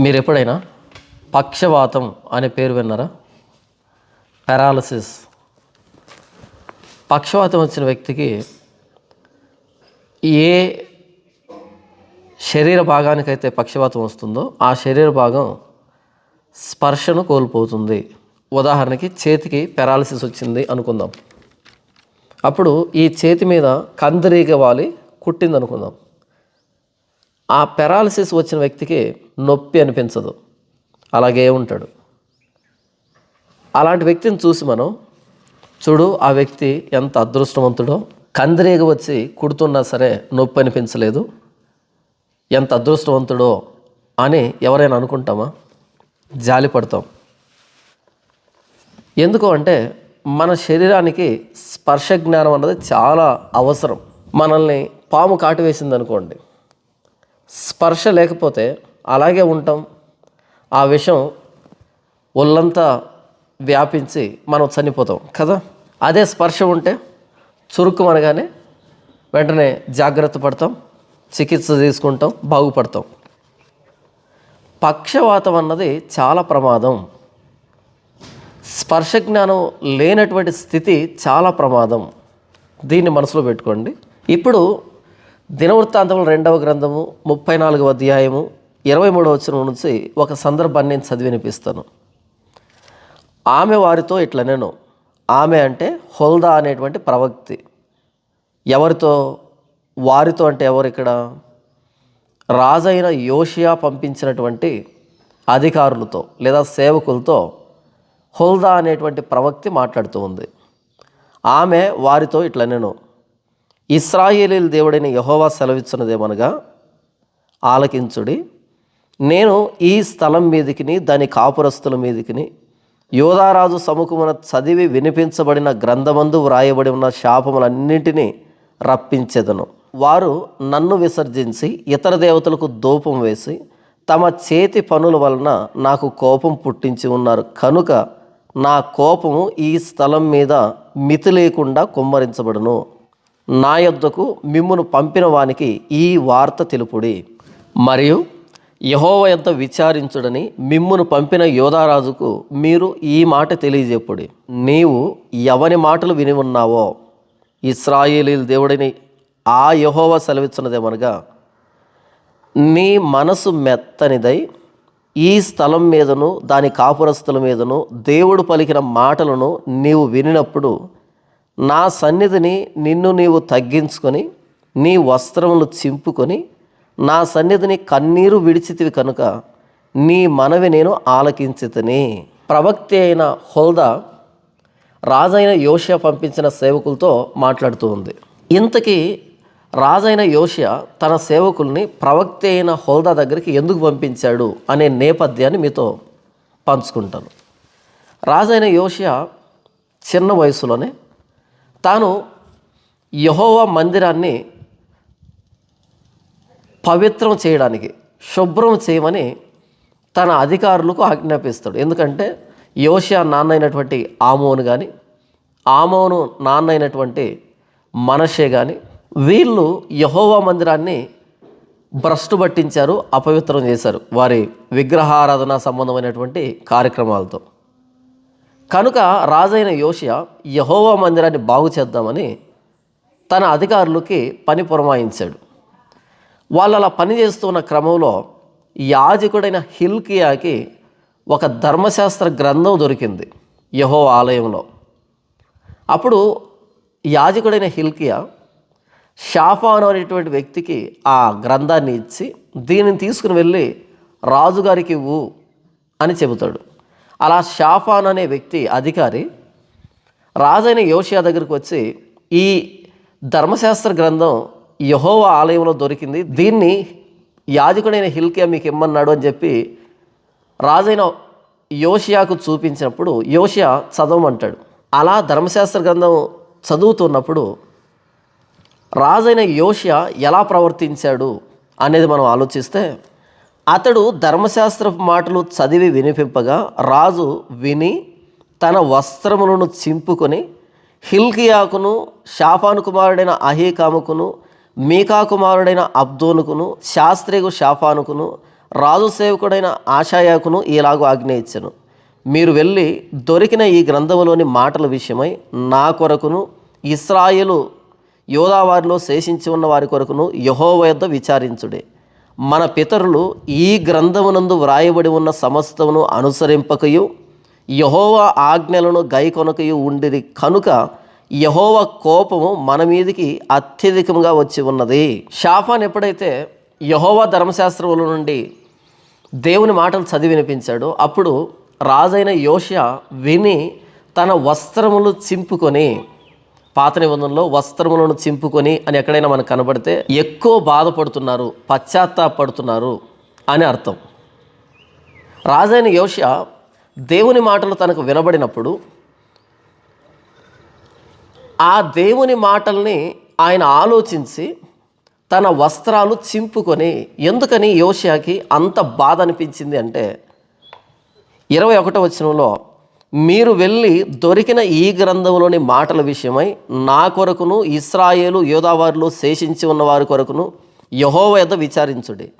మీరు ఎప్పుడైనా పక్షవాతం అనే పేరు విన్నారా? పెరాలసిస్ పక్షవాతం వచ్చిన వ్యక్తికి ఏ శరీర భాగానికైతే పక్షవాతం వస్తుందో ఆ శరీర భాగం స్పర్శను కోల్పోతుంది. ఉదాహరణకి చేతికి పెరాలసిస్ వచ్చింది అనుకుందాం. అప్పుడు ఈ చేతి మీద కందిరీగ వాలి కుట్టింది అనుకుందాం ఆ పెరాలసిస్ వచ్చిన వ్యక్తికి నొప్పి అనిపించదు. అలాగే ఉంటాడు. అలాంటి వ్యక్తిని చూసి మనం చూడు ఆ వ్యక్తి ఎంత అదృష్టవంతుడో. కందిరీగ వచ్చి కుడుతున్నా సరే నొప్పి అనిపించలేదు. ఎంత అదృష్టవంతుడో అని ఎవరైనా అనుకుంటామా? జాలి పడతాం. ఎందుకు అంటే మన శరీరానికి స్పర్శ జ్ఞానం అన్నది చాలా అవసరం. మనల్ని పాము కాటు వేసింది అనుకోండి స్పర్శ లేకపోతే అలాగే ఉంటాం. ఆ విషం ఒళ్ళంతా వ్యాపించి మనం చనిపోతాం కదా. అదే స్పర్శ ఉంటే చురుకు అనగానే వెంటనే జాగ్రత్త పడతాం చికిత్స తీసుకుంటాం బాగుపడతాం. పక్షవాతం అన్నది చాలా ప్రమాదం. స్పర్శ జ్ఞానం లేనటువంటి స్థితి చాలా ప్రమాదం. దీన్ని మనసులో పెట్టుకోండి. ఇప్పుడు దినవృత్తాంతములు రెండవ గ్రంథము ముప్పై నాలుగవ అధ్యాయము ఇరవై మూడవ వచ్చిన నుంచి ఒక సందర్భాన్ని నేను చదివి వినిపిస్తాను. ఆమె వారితో ఇట్లా నేను ఆమె అంటే హోల్దా అనేటువంటి ప్రవక్తి. ఎవరితో? వారితో అంటే ఎవరు ఇక్కడ? రాజైన యోషియా పంపించినటువంటి అధికారులతో లేదా సేవకులతో హోల్దా అనేటువంటి ప్రవక్తి మాట్లాడుతూ ఉంది. ఆమె వారితో ఇట్లా నేను ఇస్రాయేలీల దేవుడైన యహోవా సెలవిచ్చినదేమనగా ఆలకించుడి. నేను ఈ స్థలం మీదికిని దాని కాపురస్తుల మీదికిని యోధారాజు సముఖమున చదివి వినిపించబడిన గ్రంథమందు వ్రాయబడి ఉన్న శాపములన్నింటినీ రప్పించెదను. వారు నన్ను విసర్జించి ఇతర దేవతలకు ధూపం వేసి తమ చేతి పనుల వలన నాకు కోపం పుట్టించి ఉన్నారు. కనుక నా కోపము ఈ స్థలం మీద మితి లేకుండా కుమ్మరించబడును. నా యొద్దకు మిమ్మును పంపిన వానికి ఈ వార్త తెలుపుడి. మరియు యహోవ ఎంత విచారించుడని మిమ్మును పంపిన యోధారాజుకు మీరు ఈ మాట తెలియజెప్పుడి నీవు ఎవని మాటలు విని ఉన్నావో? ఇస్రాయేలీల దేవుడిని ఆ యహోవ సెలవిచ్చినదేమనగా నీ మనసు మెత్తనిదై ఈ స్థలం మీదను దాని కాపురస్తుల మీదను దేవుడు పలికిన మాటలను నీవు వినినప్పుడు నా సన్నిధిని నిన్ను నీవు తగ్గించుకొని నీ వస్త్రములు చింపుకొని నా సన్నిధిని కన్నీరు విడిచితివి కనుక నీ మనవి నేను ఆలకించితిని. ప్రవక్తి అయిన హోల్దా రాజైన యోషియా పంపించిన సేవకులతో మాట్లాడుతూ ఉంది. ఇంతకీ రాజైన యోషియా తన సేవకుల్ని ప్రవక్తి అయిన హోల్దా దగ్గరికి ఎందుకు పంపించాడు అనే నేపథ్యాన్ని మీతో పంచుకుంటాను. రాజైన యోషియా చిన్న వయసులోనే తాను యహోవా మందిరాన్ని పవిత్రం చేయడానికి శుభ్రం చేయమని తన అధికారులకు ఆజ్ఞాపిస్తాడు. ఎందుకంటే యోషియా నాన్న అయినటువంటి ఆమోను కానీ ఆమోను నాన్న అయినటువంటి మనషే కానీ వీళ్ళు యహోవా మందిరాన్ని భ్రష్టు పట్టించారు అపవిత్రం చేశారు. వారి విగ్రహారాధన సంబంధమైనటువంటి కార్యక్రమాలతో. కనుక రాజైన యోషియా యహోవా మందిరాన్ని బాగు చేద్దామని తన అధికారులకి పని పురమాయించాడు. వాళ్ళు అలా పని చేస్తున్న క్రమంలో యాజకుడైన హిల్కియాకి ఒక ధర్మశాస్త్ర గ్రంథం దొరికింది యహో ఆలయంలో. అప్పుడు యాజకుడైన హిల్కియా షాఫాను అనేటువంటి వ్యక్తికి ఆ గ్రంథాన్ని ఇచ్చి దీనిని తీసుకుని వెళ్ళి రాజుగారికి ఇవ్వు అని చెబుతాడు. అలా షాఫాన్ అనే వ్యక్తి అధికారి రాజైన యోషియా దగ్గరికి వచ్చి ఈ ధర్మశాస్త్ర గ్రంథం యహోవ ఆలయంలో దొరికింది దీన్ని యాజకుడైన హిల్కియా మీకు ఇమ్మన్నాడు అని చెప్పి రాజైన యోషియాకు చూపించినప్పుడు యోషియా చదవమంటాడు. అలా ధర్మశాస్త్ర గ్రంథం చదువుతున్నప్పుడు రాజైన యోషియా ఎలా ప్రవర్తించాడు అనేది మనం ఆలోచిస్తే అతడు ధర్మశాస్త్ర మాటలు చదివి వినిపింపగా రాజు విని తన వస్త్రములను చింపుకొని హిల్కియాకును షాఫాను కుమారుడైన అహీకాముకును మీకా కుమారుడైన అబ్దోనుకును శాస్త్రికు షాఫానుకును రాజు సేవకుడైన ఆశాయాకును ఇలాగూ ఆజ్ఞ ఇచ్చెను. మీరు వెళ్ళి దొరికిన ఈ గ్రంథములోని మాటల విషయమై నా కొరకును ఇస్రాయేలు యోధావారిలో శేషించి ఉన్న వారి కొరకును యహోవ యొద్ద విచారించుడే. మన పితరులు ఈ గ్రంథమునందు వ్రాయబడి ఉన్న సమస్తమును అనుసరింపకయు యహోవ ఆజ్ఞలను గైకొనకయు ఉండిది కనుక యహోవ కోపము మన మీదికి అత్యధికంగా వచ్చి ఉన్నది. షాఫాన్ ఎప్పుడైతే యహోవ ధర్మశాస్త్రముల నుండి దేవుని మాటలు చదివి వినిపించాడు అప్పుడు రాజైన యోష విని తన వస్త్రములు చింపుకొని పాత నిబంధనలో వస్త్రములను చింపుకొని అని ఎక్కడైనా మనకు కనబడితే ఎక్కువ బాధపడుతున్నారు పశ్చాత్తాపడుతున్నారు అని అర్థం. రాజైన యోష దేవుని మాటలు తనకు వినబడినప్పుడు ఆ దేవుని మాటల్ని ఆయన ఆలోచించి తన వస్త్రాలు చింపుకొని ఎందుకని యోషియాకి అంత బాధ అనిపించింది అంటే ఇరవై ఒకటో వచనంలో మీరు వెళ్ళి దొరికిన ఈ గ్రంథంలోని మాటల విషయమై నా కొరకును ఇస్రాయేలు యోధావారిలో శేషించి ఉన్న వారి కొరకును యహోవ యొద్ద విచారించుడి.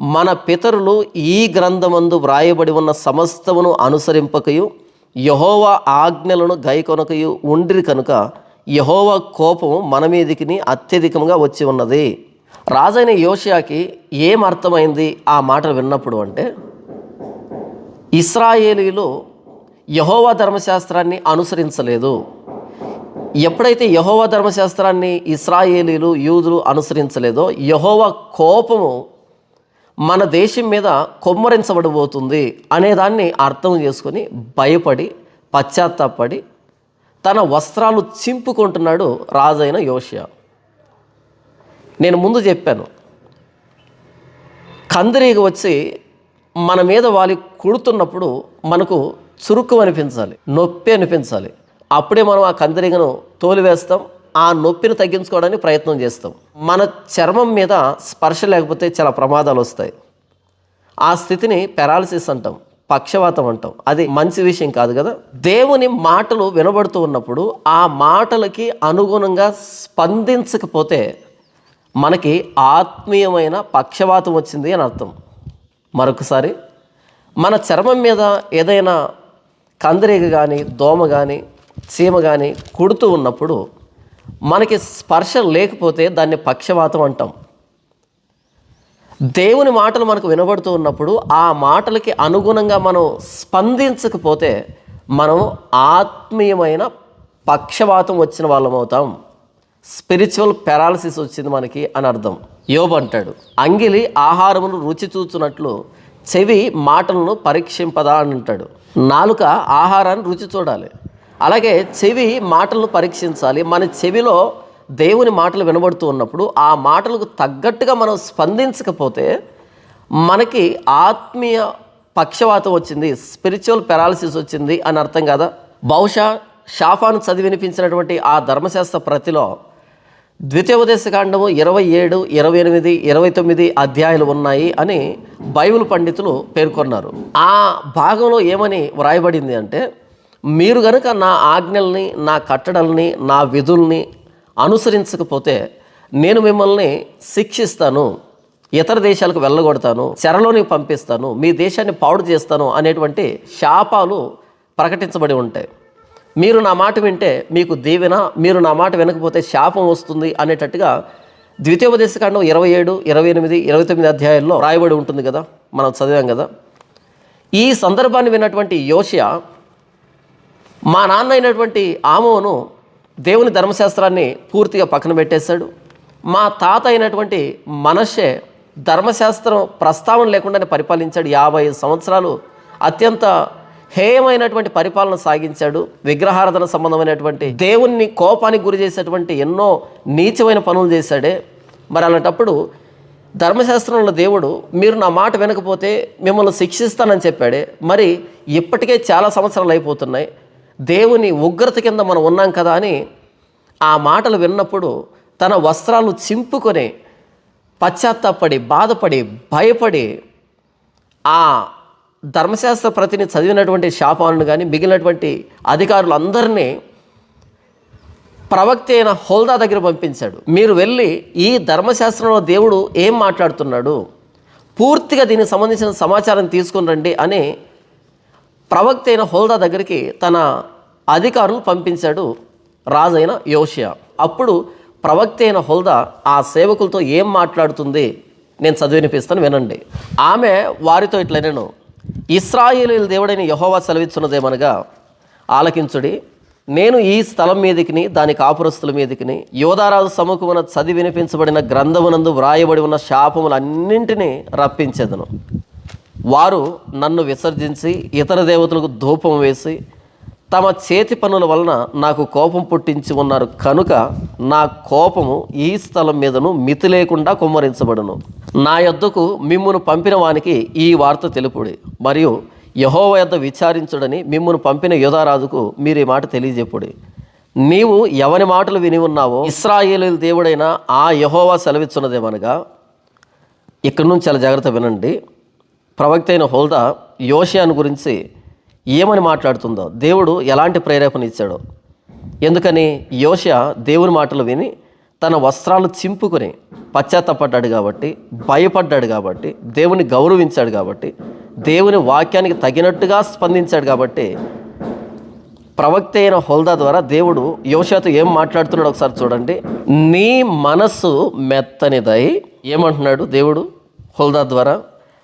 మన పితరులు ఈ గ్రంథమందు వ్రాయబడి ఉన్న సమస్తమును అనుసరింపకయు యహోవ ఆజ్ఞలను గైకొనకయు ఉండ్రి కనుక యహోవ కోపం మన మీదికి అత్యధికంగా వచ్చి ఉన్నది. రాజైన యోషియాకి ఏం అర్థమైంది ఆ మాటలు విన్నప్పుడు అంటే ఇస్రాయేలీలో యహోవా ధర్మశాస్త్రాన్ని అనుసరించలేదు. ఎప్పుడైతే యహోవా ధర్మశాస్త్రాన్ని ఇస్రాయేలీలు యూదులు అనుసరించలేదో యహోవా కోపము మన దేశం మీద కొమ్మరించబడబోతుంది అనేదాన్ని అర్థం చేసుకొని భయపడి పశ్చాత్తాపడి తన వస్త్రాలు చింపుకుంటున్నాడు రాజైన యోషియా. నేను ముందు చెప్పాను కందిరీగ వచ్చి మన మీద వాలి కుడుతున్నప్పుడు మనకు చురుకు అనిపించాలి నొప్పి అనిపించాలి. అప్పుడే మనం ఆ కందిరీగను తోలివేస్తాం ఆ నొప్పిని తగ్గించుకోవడానికి ప్రయత్నం చేస్తాం. మన చర్మం మీద స్పర్శ లేకపోతే చాలా ప్రమాదాలు వస్తాయి ఆ స్థితిని పెరాలసిస్ అంటాం పక్షవాతం అంటాం. అది మంచి విషయం కాదు కదా? దేవుని మాటలు వినబడుతూ ఉన్నప్పుడు ఆ మాటలకి అనుగుణంగా స్పందించకపోతే మనకి ఆత్మీయమైన పక్షవాతం వచ్చింది అని అర్థం. మరొకసారి మన చర్మం మీద ఏదైనా కందిరీగ కానీ దోమ కానీ చీమ కానీ కుడుతూ ఉన్నప్పుడు మనకి స్పర్శ లేకపోతే దాన్ని పక్షవాతం అంటాం. దేవుని మాటలు మనకు వినబడుతూ ఉన్నప్పుడు ఆ మాటలకి అనుగుణంగా మనం స్పందించకపోతే మనం ఆత్మీయమైన పక్షవాతం వచ్చిన వాళ్ళం అవుతాం. స్పిరిచువల్ పెరాలసిస్ వచ్చింది మనకి అని అర్థం. యోబు అంటాడు అంగిలి ఆహారమును రుచి చూచున్నట్లు చెవి మాటలను పరీక్షింపదా అని అంటాడు. నాలుక ఆహారాన్ని రుచి చూడాలి. అలాగే చెవి మాటలను పరీక్షించాలి. మన చెవిలో దేవుని మాటలు వినబడుతూ ఉన్నప్పుడు ఆ మాటలకు తగ్గట్టుగా మనం స్పందించకపోతే మనకి ఆత్మీయ పక్షవాతం వచ్చింది స్పిరిచువల్ పెరాలసిస్ వచ్చింది అని అర్థం కదా? బహుశా షాఫాను చదివి వినిపించినటువంటి ఆ ధర్మశాస్త్ర ప్రతిలో ద్వితీయోపదేశకాండము ఇరవై ఏడు ఇరవై ఎనిమిది ఇరవై తొమ్మిది అధ్యాయులు ఉన్నాయి అని బైబిల్ పండితులు పేర్కొన్నారు. ఆ భాగంలో ఏమని వ్రాయబడింది అంటే మీరు గనుక నా ఆజ్ఞల్ని నా కట్టడల్ని నా విధుల్ని అనుసరించకపోతే నేను మిమ్మల్ని శిక్షిస్తాను ఇతర దేశాలకు వెళ్ళగొడతాను చెరలోనికి పంపిస్తాను మీ దేశాన్ని పాడు చేస్తాను అనేటువంటి శాపాలు ప్రకటించబడి ఉంటాయి. మీరు నా మాట వింటే మీకు దీవెన మీరు నా మాట వినకపోతే శాపం వస్తుంది అనేటట్టుగా ద్వితీయోపదేశకాండం ఇరవై ఏడు ఇరవై ఎనిమిది ఇరవై తొమ్మిది అధ్యాయాల్లో రాయబడి ఉంటుంది కదా మనం చదివాం కదా. ఈ సందర్భాన్ని విన్నటువంటి యోషియా మా నాన్న అయినటువంటి ఆమోను దేవుని ధర్మశాస్త్రాన్ని పూర్తిగా పక్కన పెట్టేశాడు. మా తాత అయినటువంటి మనషే ధర్మశాస్త్రం ప్రస్తావన లేకుండానే పరిపాలించాడు. యాభై సంవత్సరాలు అత్యంత హేయమైనటువంటి పరిపాలన సాగించాడు విగ్రహారాధన సంబంధమైనటువంటి దేవుణ్ణి కోపానికి గురి చేసేటువంటి ఎన్నో నీచమైన పనులు చేశాడే. మరి అలాంటప్పుడు ధర్మశాస్త్రంలో దేవుడు మీరు నా మాట వినకపోతే మిమ్మల్ని శిక్షిస్తానని చెప్పాడే. మరి ఇప్పటికే చాలా సంవత్సరాలు అయిపోతున్నాయి. దేవుని ఉగ్రత కింద మనం ఉన్నాం కదా అని ఆ మాటలు విన్నప్పుడు తన వస్త్రాలు చింపుకొని పశ్చాత్తాపడి బాధపడి భయపడి ఆ ధర్మశాస్త్ర ప్రతిని చదివినటువంటి శాపాలను కానీ మిగిలినటువంటి అధికారులందరినీ ప్రవక్త అయిన హోల్దా దగ్గర పంపించాడు. మీరు వెళ్ళి ఈ ధర్మశాస్త్రంలో దేవుడు ఏం మాట్లాడుతున్నాడు? పూర్తిగా దీనికి సంబంధించిన సమాచారం తీసుకుని రండి అని ప్రవక్త అయిన హోల్దా దగ్గరికి తన అధికారులను పంపించాడు రాజైన యోషియా. అప్పుడు ప్రవక్త అయిన హోల్దా ఆ సేవకులతో ఏం మాట్లాడుతుంది? నేను చదివినిపిస్తాను వినండి. ఆమె వారితో ఇట్లా నేను ఇస్రాయేలీల దేవుడైన యహోవా సెలవిచ్చున్నదేమనగా ఆలకించుడి నేను ఈ స్థలం మీదకిని దాని కాపురస్తుల మీదకిని యోధారాజు సముఖమున చది వినిపించబడిన గ్రంథమునందు వ్రాయబడి ఉన్న శాపములన్నింటినీ రప్పించేదను. వారు నన్ను విసర్జించి ఇతర దేవతలకు ధూపం వేసి తమ చేతి పనుల వలన నాకు కోపం పుట్టించి ఉన్నారు. కనుక నా కోపము ఈ స్థలం మీదను మితి లేకుండా కుమ్మరించబడును. నా యొద్దకు మిమ్మును పంపిన వానికి ఈ వార్త తెలుపుడి. మరియు యహోవ యొద్ద విచారించుడని మిమ్మును పంపిన యుధారాజుకు మీరు ఈ మాట తెలియజెప్పుడి నీవు ఎవని మాటలు విని ఉన్నావో ఇస్రాయేలు దేవుడైన ఆ యహోవా సెలవిచ్చున్నదేమనగా ఇక్కడి నుంచి చాలా జాగ్రత్త వినండి. ప్రవక్త అయిన హోల్దా యోషియాను గురించి ఏమని మాట్లాడుతుందో దేవుడు ఎలాంటి ప్రేరేపణ ఇచ్చాడో. ఎందుకని? యోష దేవుని మాటలు విని తన వస్త్రాలు చింపుకొని పశ్చాత్తపడ్డాడు కాబట్టి భయపడ్డాడు కాబట్టి దేవుని గౌరవించాడు కాబట్టి దేవుని వాక్యానికి తగినట్టుగా స్పందించాడు కాబట్టి ప్రవక్త అయిన హోల్దా ద్వారా దేవుడు యోషాతో ఏం మాట్లాడుతున్నాడు ఒకసారి చూడండి. నీ మనస్సు మెత్తనిదై ఏమంటున్నాడు దేవుడు హోల్దా ద్వారా?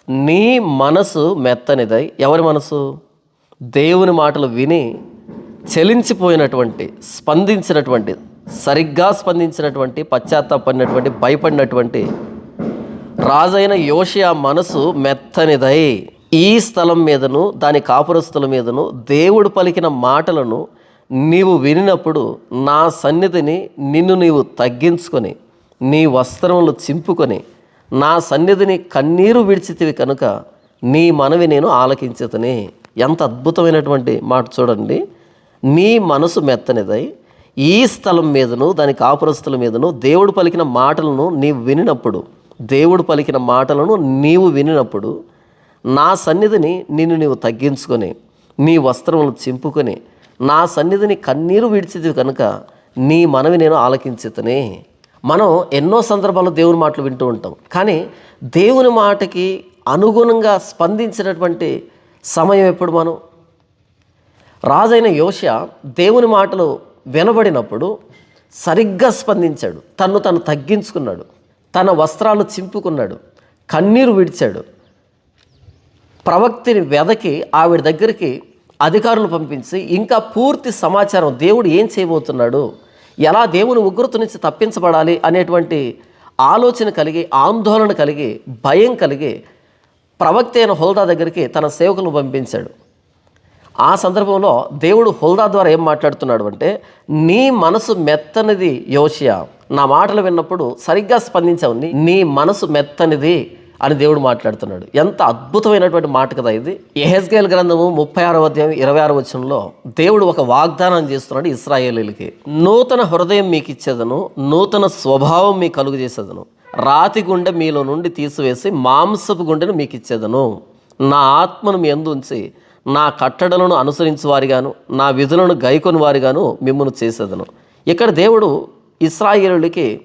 నీ మనసు మెత్తనిదై ఎవరి మనసు దేవుని మాటలు విని చలించిపోయినటువంటి స్పందించినటువంటి సరిగ్గా స్పందించినటువంటి పశ్చాత్తాపడినటువంటి భయపడినటువంటి రాజైన యోషియా మనసు మెత్తనిదై ఈ స్థలం మీదను దాని కాపురస్తుల మీదను దేవుడు పలికిన మాటలను నీవు వినినప్పుడు నా సన్నిధిని నిన్ను నీవు తగ్గించుకొని నీ వస్త్రములు చింపుకొని నా సన్నిధిని కన్నీరు విడిచితివి కనుక నీ మనవి నేను ఆలకించుతని. ఎంత అద్భుతమైనటువంటి మాట చూడండి. నీ మనసు మెత్తనిదై ఈ స్థలం మీదను దాని కాపురస్తుల మీదను దేవుడు పలికిన మాటలను నీవు వినినప్పుడు దేవుడు పలికిన మాటలను నీవు వినినప్పుడు నా సన్నిధిని నిన్ను నీవు తగ్గించుకొని నీ వస్త్రములు చింపుకొని నా సన్నిధిని కన్నీరు విడిచిది కనుక నీ మనవి నేను ఆలకించుతనే. మనం ఎన్నో సందర్భాల్లో దేవుని మాటలు వింటూ ఉంటాం. కానీ దేవుని మాటకి అనుగుణంగా స్పందించినటువంటి సమయం ఎప్పుడు మనం? రాజైన యోష దేవుని మాటలు వినబడినప్పుడు సరిగ్గా స్పందించాడు. తన్ను తను తగ్గించుకున్నాడు. తన వస్త్రాలు చింపుకున్నాడు. కన్నీరు విడిచాడు. ప్రవక్తిని వెదకి ఆవిడ దగ్గరికి అధికారులు పంపించి ఇంకా పూర్తి సమాచారం దేవుడు ఏం చేయబోతున్నాడు? ఎలా దేవుని ఉగ్రత నుంచి తప్పించబడాలి? అనేటువంటి ఆలోచన కలిగి ఆందోళన కలిగి భయం కలిగి ప్రవక్త అయిన హోల్దా దగ్గరికి తన సేవకులను పంపించాడు. ఆ సందర్భంలో దేవుడు హోల్దా ద్వారా ఏం మాట్లాడుతున్నాడు అంటే నీ మనసు మెత్తనిది యోషియా. నా మాటలు విన్నప్పుడు సరిగ్గా స్పందించావు. నీ- నీ మనసు మెత్తనిది అని దేవుడు మాట్లాడుతున్నాడు. ఎంత అద్భుతమైనటువంటి మాట కదా ఇది. ఎహెస్గేల్ గ్రంథము ముప్పై ఆరో అధ్యాయం ఇరవై ఆరో వచనంలో దేవుడు ఒక వాగ్దానం చేస్తున్నాడు ఇస్రాయేలీలకి. నూతన హృదయం మీకు ఇచ్చేదను నూతన స్వభావం మీకు కలుగు చేసేదను రాతి గుండె మీలో నుండి తీసివేసి మాంసపు గుండెను మీకు ఇచ్చేదను నా ఆత్మను మీ ఎందుంచి ఉంచి నా కట్టడలను అనుసరించి వారిగాను నా విధులను గైకొని వారిగాను మిమ్మల్ని చేసేదను. ఇక్కడ దేవుడు ఇస్రాయేలులకి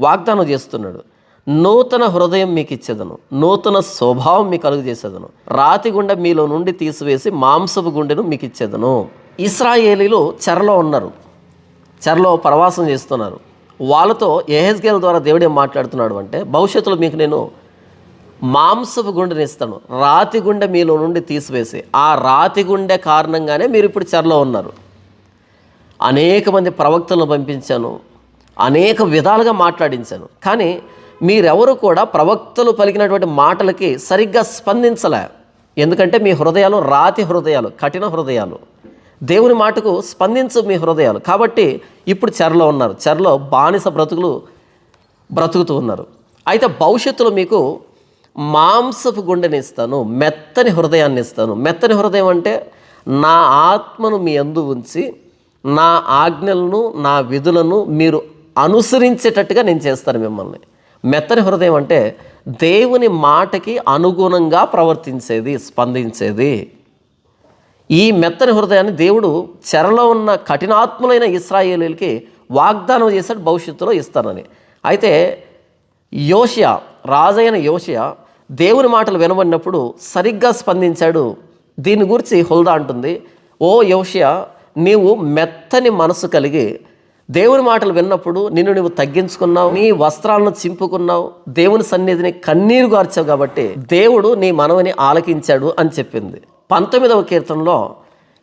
వాగ్దానం చేస్తున్నాడు. నూతన హృదయం మీకు ఇచ్చేదను నూతన స్వభావం మీకు కలుగు చేసేదను రాతి గుండె మీలో నుండి తీసివేసి మాంసపు గుండెను మీకు ఇచ్చేదను ఇస్రాయేలీలు చెరలో ఉన్నారు. చెరలో ప్రవాసం చేస్తున్నారు. వాళ్ళతో ఎహెస్గేల్ ద్వారా దేవుడు ఏం మాట్లాడుతున్నాడు అంటే భవిష్యత్తులో మీకు నేను మాంసపు గుండెని ఇస్తాను. రాతి గుండె మీలో నుండి తీసివేసి ఆ రాతి గుండె కారణంగానే మీరు ఇప్పుడు చెరలో ఉన్నారు. అనేక మంది ప్రవక్తలను పంపించాను అనేక విధాలుగా మాట్లాడించాను. కానీ మీరెవరు కూడా ప్రవక్తలు పలికినటువంటి మాటలకి సరిగ్గా స్పందించలే. ఎందుకంటే మీ హృదయాలు రాతి హృదయాలు కఠిన హృదయాలు. దేవుని మాటకు స్పందించు మీ హృదయాలు. కాబట్టి ఇప్పుడు చెరలో ఉన్నారు. చెరలో బానిస బ్రతుకులు బ్రతుకుతూ ఉన్నారు. అయితే భవిష్యత్తులో మీకు మాంసపు గుండెని ఇస్తాను మెత్తని హృదయాన్ని ఇస్తాను. మెత్తని హృదయం అంటే నా ఆత్మను మీ అందు ఉంచి నా ఆజ్ఞలను నా విధులను మీరు అనుసరించేటట్టుగా నేను చేస్తాను మిమ్మల్ని. మెత్తని హృదయం అంటే దేవుని మాటకి అనుగుణంగా ప్రవర్తించేది స్పందించేది. ఈ మెత్తని హృదయాన్ని దేవుడు చెరలో ఉన్న కఠినాత్ములైన ఇస్రాయేలీలకి వాగ్దానం చేశాడు భవిష్యత్తులో ఇస్తానని. అయితే యోషియా రాజైన యోషియా దేవుని మాటలు వినబడినప్పుడు సరిగ్గా స్పందించాడు. దీని గురించి హుల్దా అంటుంది ఓ యోషియా నీవు మెత్తని మనసు కలిగి దేవుని మాటలు విన్నప్పుడు నిన్ను నువ్వు తగ్గించుకున్నావు నీ వస్త్రాలను చింపుకున్నావు దేవుని సన్నిధిని కన్నీరు గార్చావు కాబట్టి దేవుడు నీ మనవని ఆలకించాడు అని చెప్పింది. పంతొమ్మిదవ కీర్తనలో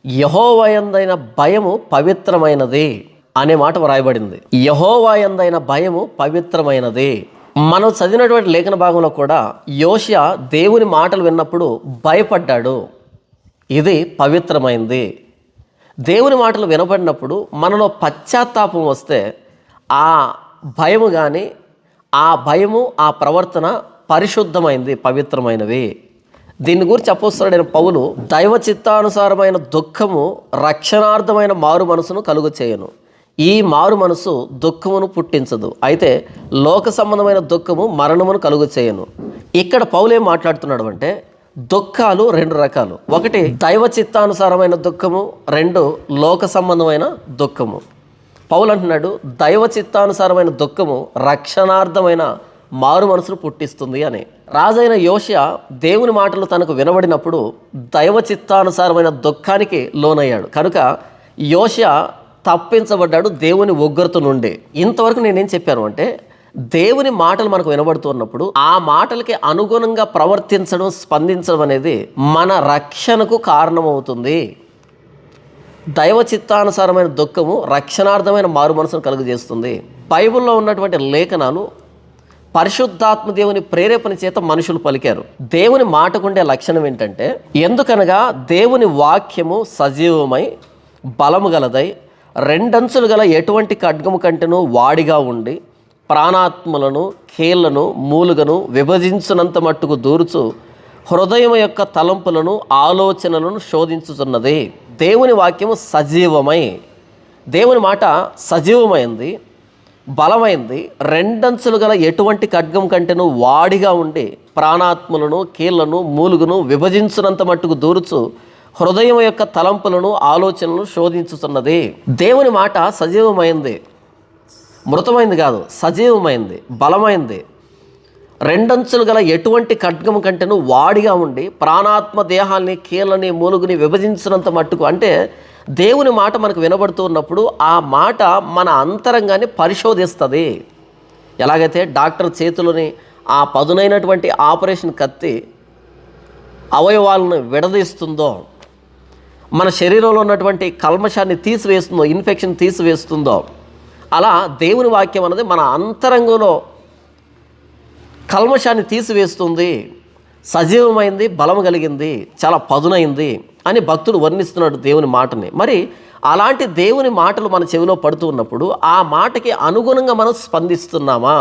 యహోవయందైన భయము పవిత్రమైనది అనే మాట వ్రాయబడింది. యహోవాయందైన భయము పవిత్రమైనది. మనం చదివినటువంటి లేఖన భాగంలో కూడా యోషియా దేవుని మాటలు విన్నప్పుడు భయపడ్డాడు. ఇది పవిత్రమైంది. దేవుని మాటలు వినబడినప్పుడు మనలో పశ్చాత్తాపం వస్తే ఆ భయము కానీ ఆ భయము ఆ ప్రవర్తన పరిశుద్ధమైంది పవిత్రమైనవి దీని గురించి అపోస్తున్నాడైన పౌలు దైవ చిత్తానుసారమైన దుఃఖము రక్షణార్థమైన మారు మనసును కలుగు చేయను. ఈ మారు మనసు దుఃఖమును పుట్టించదు. అయితే లోక సంబంధమైన దుఃఖము మరణమును కలుగు చేయను. ఇక్కడ పౌలు ఏం మాట్లాడుతున్నాడు అంటే దుఃఖాలు రెండు రకాలు. ఒకటి దైవ చిత్తానుసారమైన దుఃఖము రెండు లోక సంబంధమైన దుఃఖము. పౌలు అంటున్నాడు దైవ చిత్తానుసారమైన దుఃఖము రక్షణార్థమైన మారు మనసును పుట్టిస్తుంది అని. రాజైన యోషియా దేవుని మాటలు తనకు వినబడినప్పుడు దైవ చిత్తానుసారమైన దుఃఖానికి లోనయ్యాడు. కనుక యోషియా తప్పించబడ్డాడు దేవుని ఉగ్రత నుండి. ఇంతవరకు నేనేం చెప్పాను అంటే దేవుని మాటలు మనకు వినబడుతున్నప్పుడు ఆ మాటలకి అనుగుణంగా ప్రవర్తించడం స్పందించడం అనేది మన రక్షణకు కారణమవుతుంది. దైవ చిత్తానుసారమైన దుఃఖము రక్షణార్థమైన మారు మనసును కలుగజేస్తుంది. బైబిల్లో ఉన్నటువంటి లేఖనాలు పరిశుద్ధాత్మ దేవుని ప్రేరేపణ చేత మనుషులు పలికారు. దేవుని మాటకుండే లక్షణం ఏంటంటే ఎందుకనగా దేవుని వాక్యము సజీవమై బలము గలదై రెండంచులు గల ఎటువంటి ఖడ్గము కంటేనూ వాడిగా ఉండి ప్రాణాత్మలను కీళ్ళను మూలుగను విభజించినంత మట్టుకు దూరుచు హృదయం యొక్క తలంపులను ఆలోచనలను శోధించుతున్నది దేవుని వాక్యము సజీవమై దేవుని మాట సజీవమైంది. బలమైంది. రెండంచులు గల ఎటువంటి ఖడ్గం కంటేను వాడిగా ఉండి ప్రాణాత్ములను కీళ్ళను మూలుగును విభజించినంత మట్టుకు దూరుచు హృదయం యొక్క తలంపులను ఆలోచనలను శోధించుతున్నది దేవుని మాట సజీవమైంది. మృతమైంది కాదు సజీవమైంది బలమైంది. రెండంచులు గల ఎటువంటి ఖడ్గం కంటేను వాడిగా ఉండి ప్రాణాత్మ దేహాన్ని కీళ్ళని మూలుగుని విభజించినంత మట్టుకు అంటే దేవుని మాట మనకు వినబడుతూ ఉన్నప్పుడు ఆ మాట మన అంతరంగాన్ని పరిశోధిస్తుంది. ఎలాగైతే డాక్టర్ చేతులని ఆ పదునైనటువంటి ఆపరేషన్ కత్తి అవయవాలను విడదీస్తుందో మన శరీరంలో ఉన్నటువంటి కల్మషాన్ని తీసివేస్తుందో ఇన్ఫెక్షన్ తీసివేస్తుందో అలా దేవుని వాక్యం అనేది మన అంతరంగంలో కల్మషాన్ని తీసివేస్తుంది సజీవమైంది బలం కలిగింది చాలా పదునైంది. అని భక్తుడు వర్ణిస్తున్నాడు దేవుని మాటని. మరి అలాంటి దేవుని మాటలు మన చెవిలో పడుతూ ఉన్నప్పుడు ఆ మాటకి అనుగుణంగా మనం స్పందిస్తున్నామా?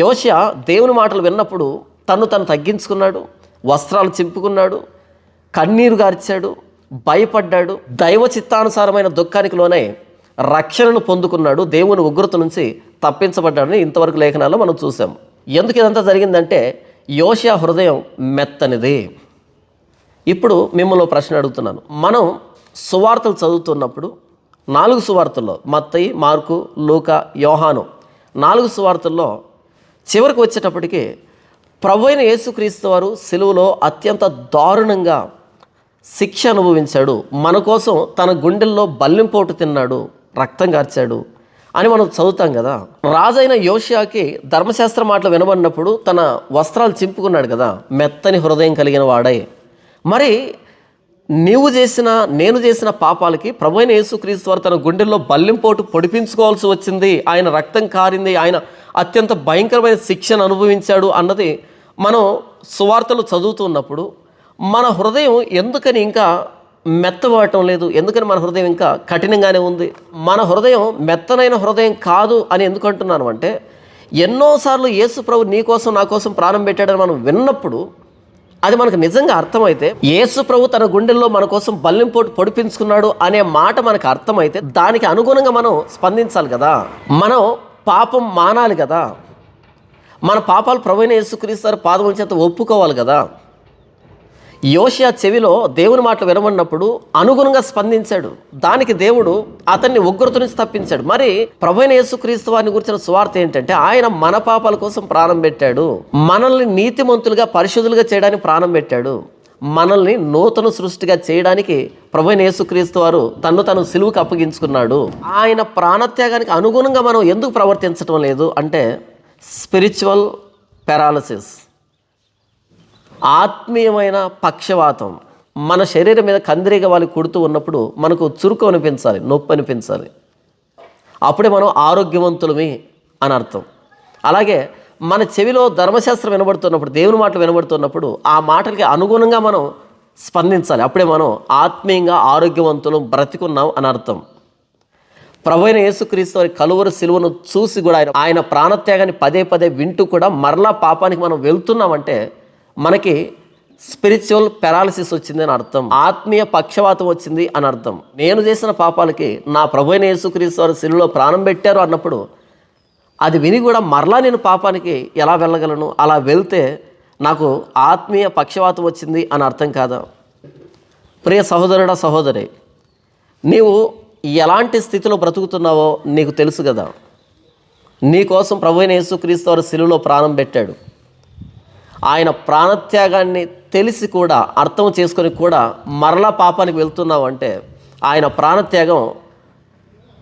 యోష దేవుని మాటలు విన్నప్పుడు తను తను తగ్గించుకున్నాడు వస్త్రాలు చింపుకున్నాడు కన్నీరు గార్చాడు భయపడ్డాడు దైవ చిత్తానుసారమైన దుఃఖానికి లోనే రక్షణను పొందుకున్నాడు దేవుని ఉగ్రత నుంచి తప్పించబడ్డాడని ఇంతవరకు లేఖనాల్లో మనం చూసాం ఎందుకు ఇదంతా జరిగిందంటే యోషియా హృదయం మెత్తనిది. ఇప్పుడు మిమ్మల్ని ప్రశ్న అడుగుతున్నాను. మనం సువార్తలు చదువుతున్నప్పుడు నాలుగు సువార్తల్లో మత్తయి మార్కు లూక యోహాను నాలుగు సువార్తల్లో చివరికి వచ్చేటప్పటికి ప్రభు అయిన యేసుక్రీస్తు వారు సెలువులో అత్యంత దారుణంగా శిక్ష అనుభవించాడు. మన కోసం తన గుండెల్లో బల్లింపోటు తిన్నాడు రక్తం కార్చాడు అని మనం చదువుతాం కదా. రాజైన యోషియాకి ధర్మశాస్త్ర మాటలు వినబడినప్పుడు తన వస్త్రాలు చింపుకున్నాడు కదా. మెత్తని హృదయం కలిగిన వాడై మరి నీవు చేసిన నేను చేసిన పాపాలకి ప్రభు యేసుక్రీస్తు వారు తన గుండెల్లో బల్లింపోటు పొడిపించుకోవాల్సి వచ్చింది. ఆయన రక్తం కారింది. ఆయన అత్యంత భయంకరమైన శిక్షను అనుభవించాడు అన్నది మనం సువార్తలు చదువుతున్నప్పుడు మన హృదయం ఎందుకని ఇంకా మెత్తబడటం లేదు? ఎందుకని మన హృదయం ఇంకా కఠినంగానే ఉంది? మన హృదయం మెత్తనైన హృదయం కాదు అని ఎందుకు అంటున్నాను అంటే ఎన్నోసార్లు యేసు ప్రభు నీ కోసం నా కోసం ప్రాణం పెట్టాడని మనం విన్నప్పుడు అది మనకు నిజంగా అర్థమైతే యేసు ప్రభు తన గుండెల్లో మన కోసం బల్లింపోటు పొడిపించుకున్నాడు అనే మాట మనకు అర్థమైతే దానికి అనుగుణంగా మనం స్పందించాలి కదా. మనం పాపం మానాలి కదా. మన పాపాలు ప్రభుైన యేసుక్రీస్తారు పాదముల చేత ఒప్పుకోవాలి కదా. యోషియా చెవిలో దేవుని మాటలు వినమన్నప్పుడు అనుగుణంగా స్పందించాడు. దానికి దేవుడు అతన్ని ఉగ్రత నుంచి తప్పించాడు. మరి ప్రభుైన యేసుక్రీస్తు వారిని గురించిన స్వార్థ ఏంటంటే ఆయన మన పాపాల కోసం ప్రాణం పెట్టాడు. మనల్ని నీతిమంతులుగా పరిశుద్ధులుగా చేయడానికి ప్రాణం పెట్టాడు. మనల్ని నూతన సృష్టిగా చేయడానికి ప్రభుైన యేసుక్రీస్తు వారు తను తను సిలువుకు అప్పగించుకున్నాడు. ఆయన ప్రాణత్యాగానికి అనుగుణంగా మనం ఎందుకు ప్రవర్తించడం లేదు అంటే స్పిరిచువల్ పెరాలసిస్ ఆత్మీయమైన పక్షవాతం. మన శరీరం మీద కందిరీగ వాళ్ళు కుడుతూ ఉన్నప్పుడు మనకు చురుకు అనిపించాలి నొప్పి అనిపించాలి. అప్పుడే మనం ఆరోగ్యవంతులమే అని అర్థం. అలాగే మన చెవిలో ధర్మశాస్త్రం వినబడుతున్నప్పుడు దేవుని మాటలు వినబడుతున్నప్పుడు ఆ మాటలకి అనుగుణంగా మనం స్పందించాలి. అప్పుడే మనం ఆత్మీయంగా ఆరోగ్యవంతులం బ్రతికున్నాం అని అర్థం. ప్రభు అయిన యేసుక్రీస్తు వారి కలువరు సిలువను చూసి కూడా ఆయన ఆయన ప్రాణత్యాగాన్ని పదే పదే వింటూ కూడా మరలా పాపానికి మనం వెళ్తున్నామంటే మనకి స్పిరిచువల్ పెరాలసిస్ వచ్చింది అని అర్థం. ఆత్మీయ పక్షవాతం వచ్చింది అని అర్థం. నేను చేసిన పాపాలకి నా ప్రభు అయిన యేసుక్రీస్తు వారి శిలులో ప్రాణం పెట్టారు అన్నప్పుడు అది విని కూడా మరలా నేను పాపానికి ఎలా వెళ్ళగలను? అలా వెళ్తే నాకు ఆత్మీయ పక్షవాతం వచ్చింది అని అర్థం కాదా? ప్రియ సహోదరుడా సహోదరి నీవు ఎలాంటి స్థితిలో బ్రతుకుతున్నావో నీకు తెలుసు కదా. నీకోసం ప్రభు అయిన యేసుక్రీస్తు వారు శిలులో ప్రాణం పెట్టాడు. ఆయన ప్రాణత్యాగాన్ని తెలిసి కూడా అర్థం చేసుకొని కూడా మరలా పాపానికి వెళ్తున్నావు అంటే ఆయన ప్రాణత్యాగం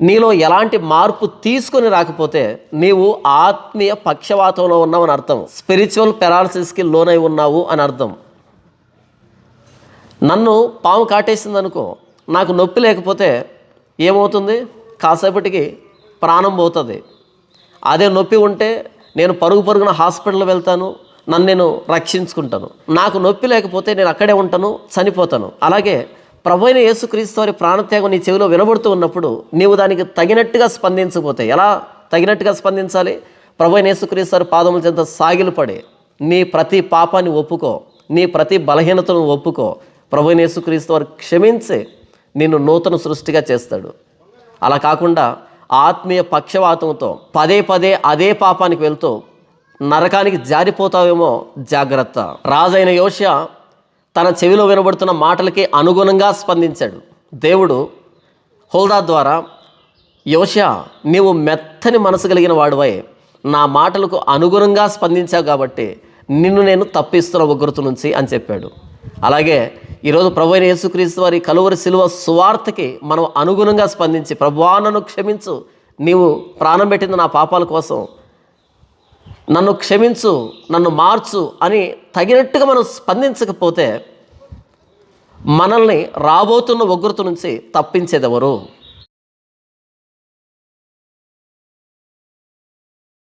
నీలో ఎలాంటి మార్పు తీసుకొని రాకపోతే నీవు ఆత్మీయ పక్షవాతంలో ఉన్నావు అని అర్థం. స్పిరిచువల్ పెరాలసిస్కి లోనై ఉన్నావు అని అర్థం. నన్ను పాము కాటేసింది అనుకో నాకు నొప్పి లేకపోతే ఏమవుతుంది? కాసేపటికి ప్రాణం పోతుంది. అదే నొప్పి ఉంటే నేను పరుగు పరుగున హాస్పిటల్ వెళ్తాను. నన్ను నేను రక్షించుకుంటాను. నాకు నొప్పి లేకపోతే నేను అక్కడే ఉంటాను చనిపోతాను. అలాగే ప్రభు యేసుక్రీస్తు వారి ప్రాణత్యాగం నీ చెవిలో వినబడుతూ ఉన్నప్పుడు నీవు దానికి తగినట్టుగా స్పందించకపోతే ఎలా తగినట్టుగా స్పందించాలి? ప్రభు యేసుక్రీస్తు వారి పాదముల చెంత సాగిలపడి నీ ప్రతి పాపాన్ని ఒప్పుకో నీ ప్రతి బలహీనతను ఒప్పుకో. ప్రభు యేసుక్రీస్తు వారు క్షమించి నిన్ను నూతన సృష్టిగా చేస్తాడు. అలా కాకుండా ఆత్మీయ పక్షవాతంతో పదే పదే అదే పాపానికి వెళ్తూ నరకానికి జారిపోతావేమో జాగ్రత్త. రాజైన యోష తన చెవిలో వినబడుతున్న మాటలకి అనుగుణంగా స్పందించాడు. దేవుడు హోదా ద్వారా యోష నీవు మెత్తని మనసు కలిగిన వాడువై నా మాటలకు అనుగుణంగా స్పందించావు కాబట్టి నిన్ను నేను తప్పిస్తున్న ఉగ్రత నుంచి అని చెప్పాడు. అలాగే ఈరోజు ప్రభు అయిన యేసుక్రీస్తు వారి కలువరి శిలువ సువార్తకి మనం అనుగుణంగా స్పందించి ప్రభువా నన్ను క్షమించు. నీవు ప్రాణం పెట్టింది నా పాపాల కోసం. నన్ను క్షమించు నన్ను మార్చు అని తగినట్టుగా మనం స్పందించకపోతే మనల్ని రాబోతున్న ఉగ్రత నుంచి తప్పించేదెవరు?